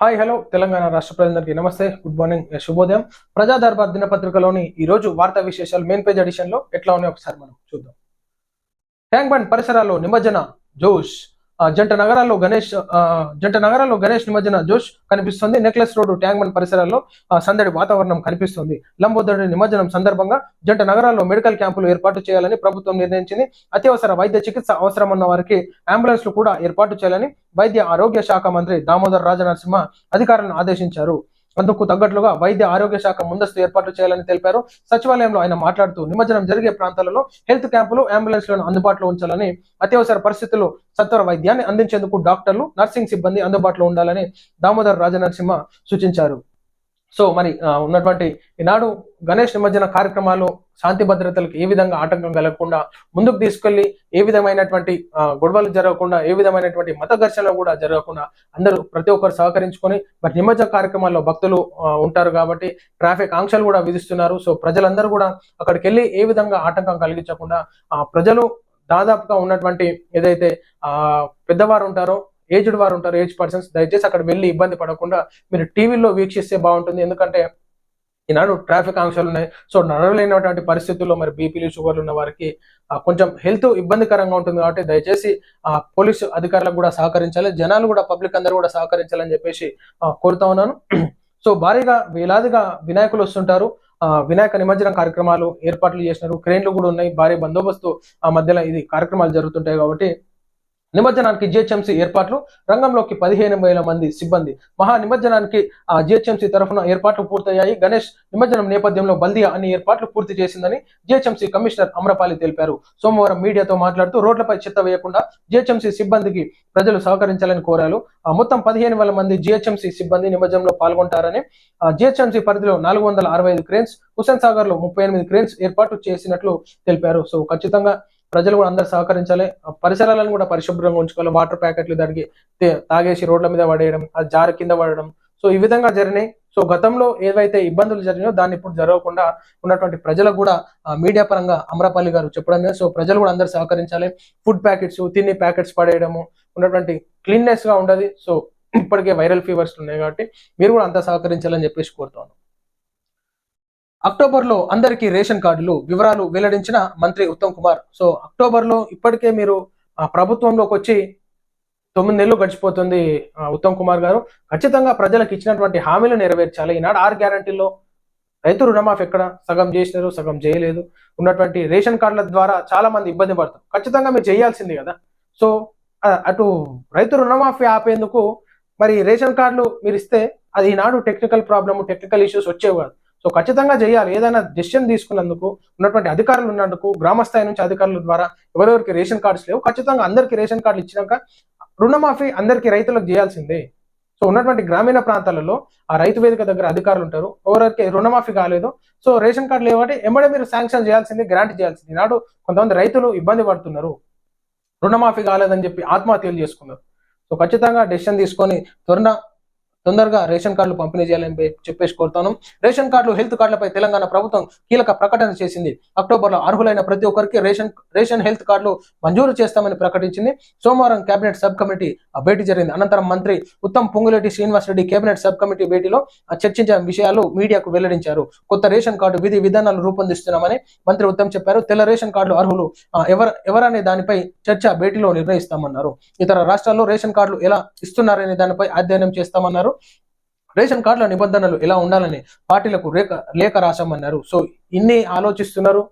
Hi hello Telangana రాష్ట్ర ప్రజలందరికీ నమస్తే. గుడ్ మార్నింగ్ eh, శుభోదయం. ప్రజా దర్బార్ దినపత్రికలోని ఈ రోజు వార్తా విశేషాలు మెయిన్ పేజ్ ఎడిషన్లో ఎట్లా ఉన్నాయో ఒకసారి మనం చూద్దాం. ట్యాంక్ బండ్ పరిసరాల్లో నిమజ్జన జోష్. జంట నగరాల్లో గణేష్ జంట నగరాల్లో గణేష్ నిమజ్జన జోష్ కనిపిస్తుంది. నెక్లెస్ రోడ్డు ట్యాంక్ బండ్ పరిసరాల్లో సందడి వాతావరణం కనిపిస్తుంది. లంబోదరుడి నిమజ్జనం సందర్భంగా జంట నగరాల్లో మెడికల్ క్యాంపులు ఏర్పాటు చేయాలని ప్రభుత్వం నిర్ణయించింది. అత్యవసర వైద్య చికిత్స అవసరం ఉన్న వారికి అంబులెన్స్లు కూడా ఏర్పాటు చేయాలని వైద్య ఆరోగ్య శాఖ మంత్రి దామోదర్ రాజనరసింహ అధికారులను ఆదేశించారు. అందుకు తగ్గట్లుగా వైద్య ఆరోగ్య శాఖ ముందస్తు ఏర్పాట్లు చేయాలని తెలిపారు. సచివాలయంలో ఆయన మాట్లాడుతూ నిమజ్జనం జరిగే ప్రాంతాలలో హెల్త్ క్యాంపులు అంబులెన్స్లను అందుబాటులో ఉంచాలని అత్యవసర పరిస్థితుల్లో సత్వర వైద్యాన్ని అందించేందుకు డాక్టర్లు నర్సింగ్ సిబ్బంది అందుబాటులో ఉండాలని దామోదర్ రాజనరసింహ సూచించారు. సో మరి ఉన్నటువంటి ఈనాడు గణేష్ నిమజ్జన కార్యక్రమాలు శాంతి భద్రతలకు ఏ విధంగా ఆటంకం కలగకుండా ముందుకు తీసుకెళ్ళి ఏ విధమైనటువంటి గొడవలు జరగకుండా ఏ విధమైనటువంటి మత ఘర్షణలు కూడా జరగకుండా అందరూ ప్రతి ఒక్కరు సహకరించుకొని మరి నిమజ్జన కార్యక్రమాల్లో భక్తులు ఉంటారు కాబట్టి ట్రాఫిక్ ఆంక్షలు కూడా విధిస్తున్నారు. సో ప్రజలందరూ కూడా అక్కడికి వెళ్ళి ఏ విధంగా ఆటంకం కలిగించకుండా ఆ ప్రజలు దాదాపుగా ఉన్నటువంటి ఏదైతే ఆ పెద్దవారు ఉంటారో ఏజ్డ్ వారు ఉంటారు ఏజ్ పర్సన్స్. దయచేసి అక్కడ వెళ్ళి ఇబ్బంది పడకుండా మీరు టీవీలో వీక్షిస్తే బాగుంటుంది. ఎందుకంటే ఈనాడు ట్రాఫిక్ ఆంక్షలు ఉన్నాయి. సో నడవలేనటువంటి పరిస్థితుల్లో మరి బీపీలు షుగర్లు ఉన్న వారికి కొంచెం హెల్త్ ఇబ్బందికరంగా ఉంటుంది కాబట్టి దయచేసి ఆ పోలీసు అధికారులకు కూడా సహకరించాలి. జనాలు కూడా పబ్లిక్ అందరూ కూడా సహకరించాలని చెప్పేసి కోరుతా ఉన్నాను. సో భారీగా వేలాదిగా వినాయకులు వస్తుంటారు. ఆ, వినాయక నిమజ్జనం కార్యక్రమాలు ఏర్పాట్లు చేసినారు. క్రేన్లు కూడా ఉన్నాయి. భారీ బందోబస్తు ఆ మధ్యలో ఇది కార్యక్రమాలు జరుగుతుంటాయి కాబట్టి నిమజ్జనానికి జిహెచ్ఎంసీ ఏర్పాట్లు రంగంలోకి పదిహేను వేల మంది సిబ్బంది. మహా నిమజ్జనానికి ఆ జిహెచ్ఎంసీ తరఫున ఏర్పాట్లు పూర్తయ్యాయి. గణేష్ నిమజ్జనం నేపథ్యంలో బల్దియా అన్ని ఏర్పాట్లు పూర్తి చేసిందని జిహెచ్ఎంసీ కమిషనర్ అమ్రపాలి తెలిపారు. సోమవారం మీడియాతో మాట్లాడుతూ రోడ్లపై చెత్త వేయకుండా జిహెచ్ఎంసీ సిబ్బందికి ప్రజలు సహకరించాలని కోరారు. ఆ మొత్తం పదిహేను వేల మంది జిహెచ్ఎంసీ సిబ్బంది నిమజ్జనంలో పాల్గొంటారని ఆ జిహెచ్ఎంసీ పరిధిలో నాలుగు వందల అరవై ఐదు క్రేన్స్ హుసేన్ సాగర్లో ముప్పై ఎనిమిది క్రేన్స్ ఏర్పాటు చేసినట్లు తెలిపారు. సో ఖచ్చితంగా ప్రజలు కూడా అందరు సహకరించాలి. పరిసరాలను కూడా పరిశుభ్రంగా ఉంచుకోవాలి. వాటర్ ప్యాకెట్లు దానికి తాగేసి రోడ్ల మీద పడేయడం అది జార కింద పడడం. సో ఈ విధంగా జరిగినాయి. సో గతంలో ఏవైతే ఇబ్బందులు జరిగినాయో దాన్ని ఇప్పుడు జరగకుండా ఉన్నటువంటి ప్రజలకు కూడా మీడియా పరంగా అమరపల్లి గారు చెప్పడం సో ప్రజలు కూడా అందరు సహకరించాలి. ఫుడ్ ప్యాకెట్స్ తిని ప్యాకెట్స్ పడేయడము ఉన్నటువంటి క్లీన్నెస్గా ఉండదు. సో ఇప్పటికే వైరల్ ఫీవర్స్ ఉన్నాయి కాబట్టి మీరు కూడా అంతా సహకరించాలని చెప్పేసి కోరుతాను అక్టోబర్లో అందరికీ రేషన్ కార్డులు వివరాలు వెల్లడించిన మంత్రి ఉత్తమ్ కుమార్. సో అక్టోబర్లో ఇప్పటికే మీరు ప్రభుత్వంలోకి వచ్చి తొమ్మిది నెలలు గడిచిపోతుంది ఉత్తమ్ కుమార్ గారు. ఖచ్చితంగా ప్రజలకు ఇచ్చినటువంటి హామీలు నెరవేర్చాలి. ఈనాడు ఆరు గ్యారంటీల్లో రైతు రుణమాఫీ ఎక్కడ? సగం చేసినారు సగం చేయలేదు. ఉన్నటువంటి రేషన్ కార్డుల ద్వారా చాలా మంది ఇబ్బంది పడతారు ఖచ్చితంగా మీరు చేయాల్సింది కదా. సో అటు రైతు రుణమాఫీ ఆపేందుకు మరి రేషన్ కార్డులు మీరు ఇస్తే అది ఈనాడు టెక్నికల్ ప్రాబ్లమ్ టెక్నికల్ ఇష్యూస్ వచ్చేవి కాదు. సో ఖచ్చితంగా చేయాలి. ఏదైనా డెసిషన్ తీసుకున్నందుకు ఉన్నటువంటి అధికారులు ఉన్నందుకు గ్రామస్థాయి నుంచి అధికారుల ద్వారా ఎవరెవరికి రేషన్ కార్డ్స్ లేవు ఖచ్చితంగా అందరికీ రేషన్ కార్డులు ఇచ్చినాక రుణమాఫీ అందరికీ రైతులకు చేయాల్సిందే. సో ఉన్నటువంటి గ్రామీణ ప్రాంతాలలో ఆ రైతు వేదిక దగ్గర అధికారులు ఉంటారు ఎవరికి రుణమాఫీ కాలేదు సో రేషన్ కార్డు లేవంటే ఎమ్మడే మీరు శాంక్షన్ చేయాల్సింది గ్రాంట్ చేయాల్సింది. నాడు కొంతమంది రైతులు ఇబ్బంది పడుతున్నారు. రుణమాఫీ కాలేదని చెప్పి ఆత్మహత్యలు చేసుకున్నారు. సో ఖచ్చితంగా డెసిషన్ తీసుకొని త్వరన తొందరగా రేషన్ కార్డులు పంపిణీ చేయాలని చెప్పేసి కోరుతాను రేషన్ కార్డులు హెల్త్ కార్డులపై తెలంగాణ ప్రభుత్వం కీలక ప్రకటన చేసింది. అక్టోబర్లో అర్హులైన ప్రతి ఒక్కరికి రేషన్ రేషన్ హెల్త్ కార్డులు మంజూరు చేస్తామని ప్రకటించింది. సోమవారం కేబినెట్ సబ్ కమిటీ ఆ భేటీ జరిగింది. అనంతరం మంత్రి Uttam Ponguleti Srinivas Reddy cabinet sub committee భేటీలో ఆ చర్చించిన విషయాలు మీడియాకు వెల్లడించారు. కొత్త రేషన్ కార్డు విధి విధానాలు రూపొందిస్తున్నామని మంత్రి ఉత్తమ్ చెప్పారు. తెల్ల రేషన్ కార్డులు అర్హులు ఎవర ఎవరనే దానిపై చర్చ భేటీలో నిర్ణయిస్తామన్నారు. ఇతర రాష్ట్రాల్లో రేషన్ కార్డులు ఎలా ఇస్తున్నారనే దానిపై అధ్యయనం చేస్తామన్నారు. రేషన్ కార్డుల నిబంధనలు ఎలా ఉండాలని పార్టీలకు రేఖ లేఖ రాశామన్నారు. సో ఇన్ని ఆలోచిస్తున్నారు.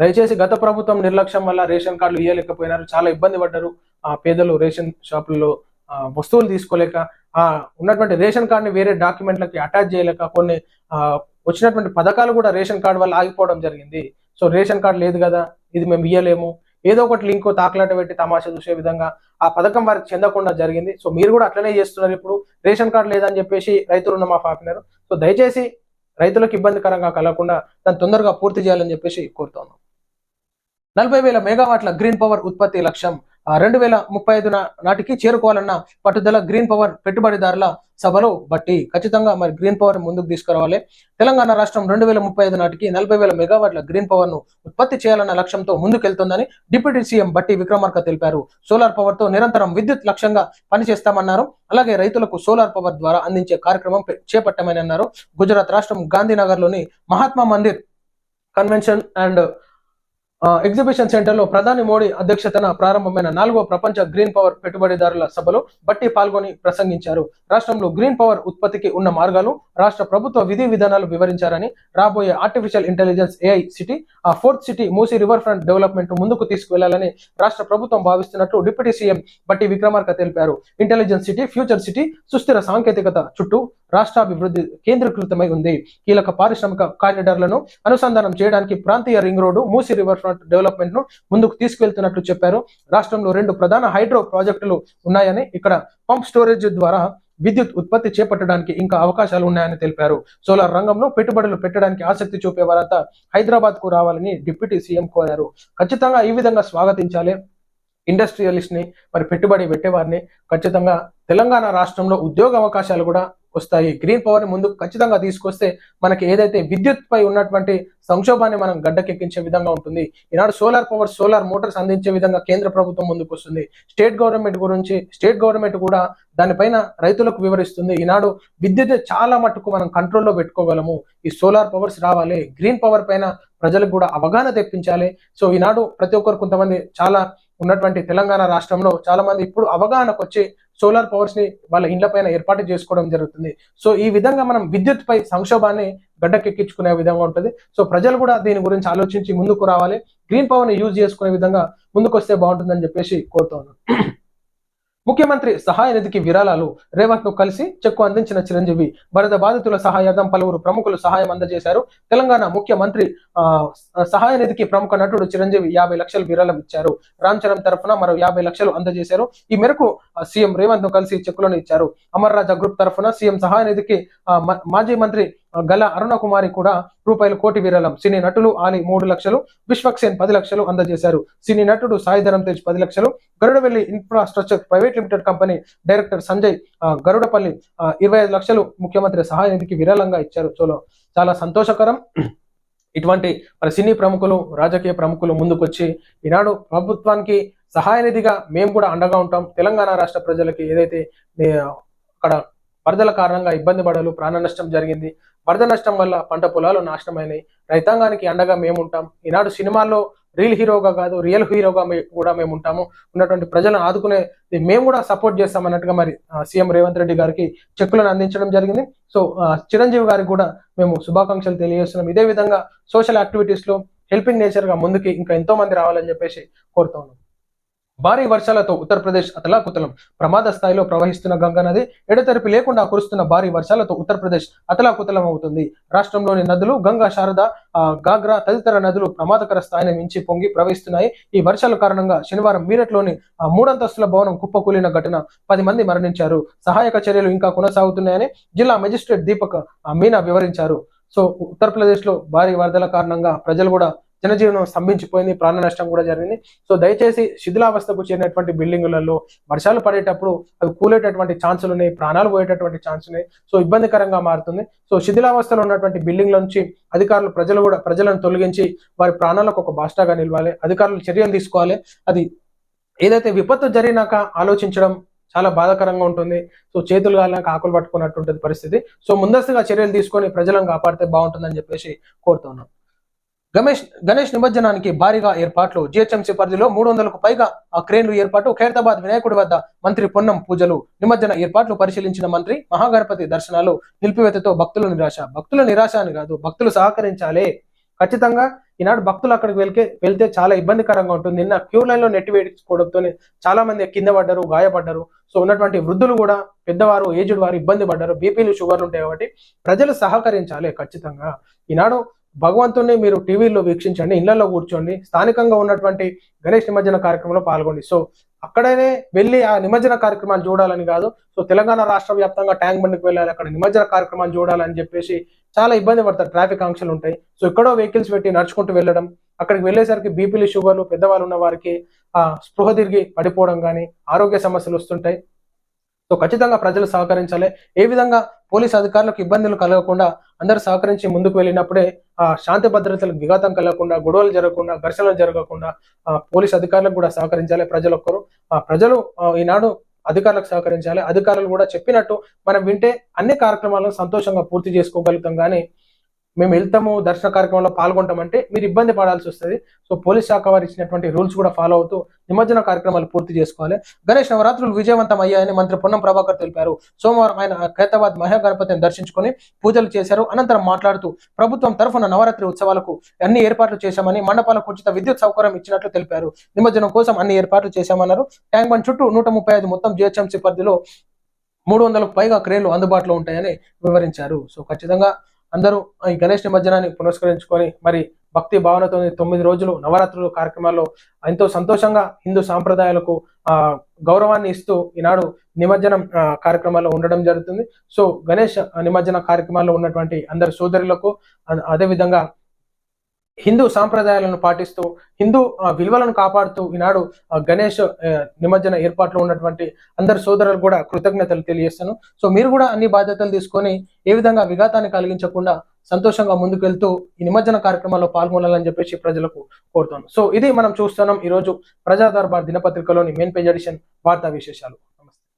దయచేసి గత ప్రభుత్వం నిర్లక్ష్యం వల్ల రేషన్ కార్డులు ఇవ్వలేకపోయినారు చాలా ఇబ్బంది పడ్డారు. ఆ పేదలు రేషన్ షాపుల్లో ఆ, వస్తువులు తీసుకోలేక ఆ ఉన్నటువంటి రేషన్ కార్డుని వేరే డాక్యుమెంట్లకి అటాచ్ చేయలేక కొన్ని వచ్చినటువంటి పథకాలు కూడా రేషన్ కార్డు వల్ల ఆగిపోవడం జరిగింది. సో రేషన్ కార్డు లేదు కదా ఇది మేము ఇయ్యలేము. ఏదో ఒకటి లింక్ తాకలాట పెట్టి తమాషా చూసే విధంగా ఆ పథకం వారికి చెందకుండా జరిగింది. సో మీరు కూడా అట్లనే చేస్తున్నారు ఇప్పుడు. రేషన్ కార్డు లేదని చెప్పేసి రైతు రుణమాఫీ ఆపినారు. సో దయచేసి రైతులకు ఇబ్బందికరంగా కలగకుండా దాన్ని తొందరగా పూర్తి చేయాలని చెప్పేసి కోరుతున్నాం నలభై వేల మెగావాట్ల గ్రీన్ పవర్ ఉత్పత్తి లక్ష్యం రెండు వేల ముప్పై ఐదు నాటికి చేరుకోవాలన్న పట్టుదల గ్రీన్ పవర్ పెట్టుబడిదారుల సభలో బట్టి ఖచ్చితంగా మరి గ్రీన్ పవర్ ముందుకు తీసుకురావాలి. తెలంగాణ రాష్ట్రం రెండు వేల ముప్పై ఐదు నాటికి నలభై వేల మెగావాట్ల గ్రీన్ పవర్ను ఉత్పత్తి చేయాలన్న లక్ష్యంతో ముందుకెళ్తోందని డిప్యూటీ సీఎం బట్టి విక్రమార్క తెలిపారు. సోలార్ పవర్తో నిరంతరం విద్యుత్ లక్ష్యంగా పనిచేస్తామన్నారు. అలాగే రైతులకు సోలార్ పవర్ ద్వారా అందించే కార్యక్రమం చేపట్టామని అన్నారు. గుజరాత్ రాష్ట్రం గాంధీనగర్లోని Mahatma Mandir convention and exhibition సెంటర్లో ప్రధాని మోడీ అధ్యక్షతన ప్రారంభమైన నాలుగో ప్రపంచ గ్రీన్ పవర్ పెట్టుబడిదారుల సభలో బట్టి పాల్గొని ప్రసంగించారు. రాష్ట్రంలో గ్రీన్ పవర్ ఉత్పత్తికి ఉన్న మార్గాలు రాష్ట్ర ప్రభుత్వ విధి విధానాలు వివరించారని రాబోయే ఆర్టిఫిషియల్ ఇంటెలిజెన్స్ ఏఐ సిటీ ఆ fourth city Musi river front development ముందుకు తీసుకువెళ్ళాలని రాష్ట్ర ప్రభుత్వం భావిస్తున్నట్లు డిప్యూటీ సీఎం బట్టి విక్రమార్క తెలిపారు. ఇంటెలిజెన్స్ సిటీ ఫ్యూచర్ సిటీ సుస్థిర సాంకేతికత చుట్టూ రాష్ట్రాభివృద్ధి కేంద్రీకృతమై ఉంది. కీలక పారిశ్రామిక కారిడార్లను అనుసంధానం చేయడానికి ప్రాంతీయ రింగ్ రోడ్డు మూసీ రివర్ డెవలప్మెంట్ను ముందుకు తీసుకెళ్తున్నట్లు చెప్పారు. రాష్ట్రంలో రెండు ప్రధాన హైడ్రో ప్రాజెక్టులు ఉన్నాయని ఇక్కడ పంప్ స్టోరేజ్ ద్వారా విద్యుత్ ఉత్పత్తి చేపట్టడానికి ఇంకా అవకాశాలు ఉన్నాయని తెలిపారు. సోలార్ రంగంలో పెట్టుబడులు పెట్టడానికి ఆసక్తి చూపే వారంతా హైదరాబాద్కు రావాలని డిప్యూటీ సీఎం కోరారు. ఖచ్చితంగా ఈ విధంగా స్వాగతించాలి. ఇండస్ట్రియలిస్ట్ని మరి పెట్టుబడి పెట్టేవారిని. ఖచ్చితంగా తెలంగాణ రాష్ట్రంలో ఉద్యోగ అవకాశాలు కూడా వస్తాయి గ్రీన్ పవర్ని ముందుకు ఖచ్చితంగా తీసుకొస్తే మనకి ఏదైతే విద్యుత్ పై ఉన్నటువంటి సంక్షోభాన్ని మనం గడ్డకెక్కించే విధంగా ఉంటుంది. ఈనాడు సోలార్ పవర్ సోలార్ మోటార్స్ అందించే విధంగా కేంద్ర ప్రభుత్వం ముందుకు వస్తుంది. స్టేట్ గవర్నమెంట్ గురించి స్టేట్ గవర్నమెంట్ కూడా దానిపైన రైతులకు వివరిస్తుంది. ఈనాడు విద్యుత్ చాలా మట్టుకు మనం కంట్రోల్లో పెట్టుకోగలము. ఈ సోలార్ పవర్స్ రావాలి. గ్రీన్ పవర్ పైన ప్రజలకు కూడా అవగాహన తెప్పించాలి. సో ఈనాడు ప్రతి ఒక్కరు కొంతమంది చాలా ఉన్నటువంటి తెలంగాణ రాష్ట్రంలో చాలా మంది ఇప్పుడు అవగాహనకు వచ్చి సోలార్ పవర్స్ని వాళ్ళ ఇండ్ల పైన ఏర్పాటు చేసుకోవడం జరుగుతుంది. సో ఈ విధంగా మనం విద్యుత్ పై సంక్షోభాన్ని గడ్డకెక్కించుకునే విధంగా ఉంటుంది. సో ప్రజలు కూడా దీని గురించి ఆలోచించి ముందుకు రావాలి. గ్రీన్ పవర్ని యూజ్ చేసుకునే విధంగా ముందుకు వస్తే బాగుంటుందని చెప్పేసి కోరుతున్నాను ముఖ్యమంత్రి సహాయ నిధికి విరాళాలు రేవంత్ను కలిసి చెక్కు అందించిన చిరంజీవి వరద బాధితుల సహాయార్థం పలువురు ప్రముఖులు సహాయం అందజేశారు. తెలంగాణ ముఖ్యమంత్రి ఆ, సహాయ నిధికి ప్రముఖ నటుడు చిరంజీవి యాభై లక్షలు విరాళం ఇచ్చారు. రామ్ చరణ్ తరఫున మరో యాభై లక్షలు అందజేశారు. ఈ మేరకు సీఎం రేవంత్ను కలిసి చెక్కులను ఇచ్చారు. అమర్ రాజా గ్రూప్ తరఫున సీఎం సహాయ నిధికి మాజీ మంత్రి గల అరుణ కుమారి కూడా రూపాయలు కోటి విరాళం. సినీ నటులు ఆలి మూడు లక్షలు విశ్వక్సేన్ పది లక్షలు అందజేశారు. సినీ నటుడు సాయిధరం తేజ్ పది లక్షలు Garudavelli infrastructure private limited company director Sanjay Garudapalli ఇరవై ఐదు లక్షలు ముఖ్యమంత్రి సహాయ నిధికి విరాళంగా ఇచ్చారు. చోలో చాలా సంతోషకరం. ఇటువంటి మరి సినీ ప్రముఖులు రాజకీయ ప్రముఖులు ముందుకొచ్చి ఈనాడు ప్రభుత్వానికి సహాయ నిధిగా మేము కూడా అండగా ఉంటాం. తెలంగాణ రాష్ట్ర ప్రజలకి ఏదైతే అక్కడ వరదల కారణంగా ఇబ్బంది పడలు ప్రాణ నష్టం జరిగింది. వరద నష్టం వల్ల పంట పొలాలు నాశనమైనాయి. రైతాంగానికి అండగా మేము ఉంటాం ఈనాడు సినిమాల్లో రీల్ హీరోగా కాదు రియల్ హీరోగా కూడా మేము ఉంటాము ఉన్నటువంటి ప్రజలను ఆదుకునే మేము కూడా సపోర్ట్ చేస్తాం అన్నట్టుగా మరి సీఎం రేవంత్ రెడ్డి గారికి చెక్కులను అందించడం జరిగింది. సో చిరంజీవి గారికి కూడా మేము శుభాకాంక్షలు తెలియజేస్తున్నాం. ఇదే విధంగా సోషల్ యాక్టివిటీస్లో హెల్పింగ్ నేచర్గా ముందుకి ఇంకా ఎంతో మంది రావాలని చెప్పేసి కోరుతా ఉన్నాం. భారీ వర్షాలతో ఉత్తరప్రదేశ్ అతలాకుతలం. ప్రమాద స్థాయిలో ప్రవహిస్తున్న గంగా నది ఎడతెరిపి లేకుండా కురుస్తున్న భారీ వర్షాలతో ఉత్తరప్రదేశ్ అతలాకుతలం అవుతుంది రాష్ట్రంలోని నదులు గంగా శారద ఆ, గాగ్రా తదితర నదులు ప్రమాదకర స్థాయిని మించి పొంగి ప్రవహిస్తున్నాయి. ఈ వర్షాల కారణంగా శనివారం మీరట్లోని ఆ, మూడంతస్తుల భవనం కుప్పకూలిన ఘటన పది మంది మరణించారు. సహాయక చర్యలు ఇంకా కొనసాగుతున్నాయని జిల్లా మెజిస్ట్రేట్ దీపక్ మీనా వివరించారు. సో ఉత్తరప్రదేశ్లో భారీ వరదల కారణంగా ప్రజలు కూడా జనజీవనం స్తంభించిపోయింది ప్రాణ నష్టం కూడా జరిగింది. సో దయచేసి శిథిలావస్థకు చేరినటువంటి బిల్డింగులలో వర్షాలు పడేటప్పుడు అవి కూలేటటువంటి ఛాన్సులు ఉన్నాయి ప్రాణాలు పోయేటటువంటి ఛాన్స్ ఉన్నాయి. సో ఇబ్బందికరంగా మారుతుంది. సో శిథిలావస్థలో ఉన్నటువంటి బిల్డింగ్ల నుంచి అధికారులు ప్రజలు కూడా ప్రజలను తొలగించి వారి ప్రాణాలకు ఒక బాస్టాగా నిలవాలి. అధికారులు చర్యలు తీసుకోవాలి. అది ఏదైతే విపత్తు జరిగినాక ఆలోచించడం చాలా బాధాకరంగా ఉంటుంది. సో చేతులు కాలాక ఆకులు పట్టుకున్నట్టు పరిస్థితి. సో ముందస్తుగా చర్యలు తీసుకొని ప్రజలను కాపాడితే బాగుంటుందని చెప్పేసి కోరుతున్నాం. గణేష్ గణేష్ నిమజ్జనానికి భారీగా ఏర్పాట్లు. జిహెచ్ఎంసీ పరిధిలో మూడు వందలకు పైగా ఆ క్రేన్లు ఏర్పాటు. ఖైరతాబాద్ వినాయకుడి వద్ద మంత్రి పొన్నం పూజలు నిమజ్జన ఏర్పాట్లు పరిశీలించిన మంత్రి మహాగణపతి దర్శనాలు నిలిపివేతతో భక్తుల నిరాశ. భక్తుల నిరాశ అని కాదు భక్తులు సహకరించాలి. ఖచ్చితంగా ఈనాడు భక్తులు అక్కడికి వెళ్తే వెళ్తే చాలా ఇబ్బందికరంగా ఉంటుంది. నిన్న క్యూ లైన్లో నెట్టి వేసుకోవడంతో చాలా మంది కింద పడ్డారు గాయపడ్డారు. సో ఉన్నటువంటి వృద్ధులు కూడా పెద్దవారు ఏజ్డ్ వారు ఇబ్బంది పడ్డారు. బీపీలు షుగర్లు ఉంటాయి కాబట్టి ప్రజలు సహకరించాలి ఖచ్చితంగా. ఈనాడు భగవంతుణ్ణి మీరు టీవీలో వీక్షించండి ఇళ్ళలో కూర్చోండి స్థానికంగా ఉన్నటువంటి గణేష్ నిమజ్జన కార్యక్రమంలో పాల్గొండి. సో అక్కడనే వెళ్ళి ఆ నిమజ్జన కార్యక్రమాలు చూడాలని కాదు సో తెలంగాణ రాష్ట్ర వ్యాప్తంగా ట్యాంక్ బండ్కి వెళ్ళాలి అక్కడ నిమజ్జన కార్యక్రమాలు చూడాలని చెప్పేసి చాలా ఇబ్బంది పడతారు ట్రాఫిక్ ఆంక్షలు ఉంటాయి. సో ఎక్కడో వెహికల్స్ పెట్టి నడుచుకుంటూ వెళ్ళడం అక్కడికి వెళ్ళేసరికి బీపీలు షుగర్లు పెద్దవాళ్ళు ఉన్న వారికి ఆ స్పృహ తిరిగి పడిపోవడం కానీ ఆరోగ్య సమస్యలు వస్తుంటాయి. సో ఖచ్చితంగా ప్రజలు సహకరించాలి. ఏ విధంగా పోలీస్ అధికారులకు ఇబ్బందులు కలగకుండా అందరూ సహకరించి ముందుకు వెళ్ళినప్పుడే ఆ శాంతి భద్రతలకు విఘాతం కలగకుండా గొడవలు జరగకుండా ఘర్షణలు జరగకుండా పోలీస్ అధికారులకు కూడా సహకరించాలి ప్రజలొక్కరు ఆ ప్రజలు ఈనాడు అధికారులకు సహకరించాలి. అధికారులు కూడా చెప్పినట్టు మనం వింటే అన్ని కార్యక్రమాలను సంతోషంగా పూర్తి చేసుకోగలుగుతాం. కానీ మేము వెళ్తాము దర్శన కార్యక్రమంలో పాల్గొంటామంటే మీరు ఇబ్బంది పడాల్సి వస్తుంది. సో పోలీస్ శాఖ వారు ఇచ్చినటువంటి రూల్స్ కూడా ఫాలో అవుతూ నిమజ్జన కార్యక్రమాలు పూర్తి చేసుకోవాలి. గణేష్ నవరాత్రులు విజయవంతం అయ్యాయని మంత్రి పొన్నం ప్రభాకర్ తెలిపారు. సోమవారం ఆయన ఖైతాబాద్ మహాగణపతిని దర్శించుకొని పూజలు చేశారు. అనంతరం మాట్లాడుతూ ప్రభుత్వం తరఫున నవరాత్రి ఉత్సవాలకు అన్ని ఏర్పాట్లు చేశామని మండపాలకు ఉచిత విద్యుత్ సౌకర్యం ఇచ్చినట్లు తెలిపారు. నిమజ్జనం కోసం అన్ని ఏర్పాట్లు చేశామన్నారు. ట్యాంక్ బండ్ చుట్టూ నూట ముప్పై ఐదు మొత్తం జిహెచ్ఎంసీ పరిధిలో మూడు వందలకు పైగా క్రేన్లు అందుబాటులో ఉంటాయని వివరించారు. సో ఖచ్చితంగా అందరూ ఈ గణేష్ నిమజ్జనాన్ని పునస్కరించుకొని మరి భక్తి భావనతో తొమ్మిది రోజులు నవరాత్రులు కార్యక్రమాల్లో ఎంతో సంతోషంగా హిందూ సాంప్రదాయాలకు ఆ గౌరవాన్ని ఇస్తూ ఈనాడు నిమజ్జనం కార్యక్రమాల్లో ఉండడం జరుగుతుంది. సో గణేష్ నిమజ్జన కార్యక్రమాల్లో ఉన్నటువంటి అందరి సోదరులకు అదేవిధంగా హిందూ సాంప్రదాయాలను పాటిస్తూ హిందూ విలువలను కాపాడుతూ ఈనాడు గణేష్ నిమజ్జన ఏర్పాట్లో ఉన్నటువంటి అందరి సోదరులు కూడా కృతజ్ఞతలు తెలియజేస్తాను. సో మీరు కూడా అన్ని బాధ్యతలు తీసుకొని ఏ విధంగా విఘాతాన్ని కలిగించకుండా సంతోషంగా ముందుకెళ్తూ ఈ నిమజ్జన కార్యక్రమాల్లో పాల్గొనాలని చెప్పేసి ప్రజలకు కోరుతాను. సో ఇది మనం చూస్తున్నాం ఈ రోజు దినపత్రికలోని మెయిన్ పేజ్ ఎడిషన్ వార్తా విశేషాలు.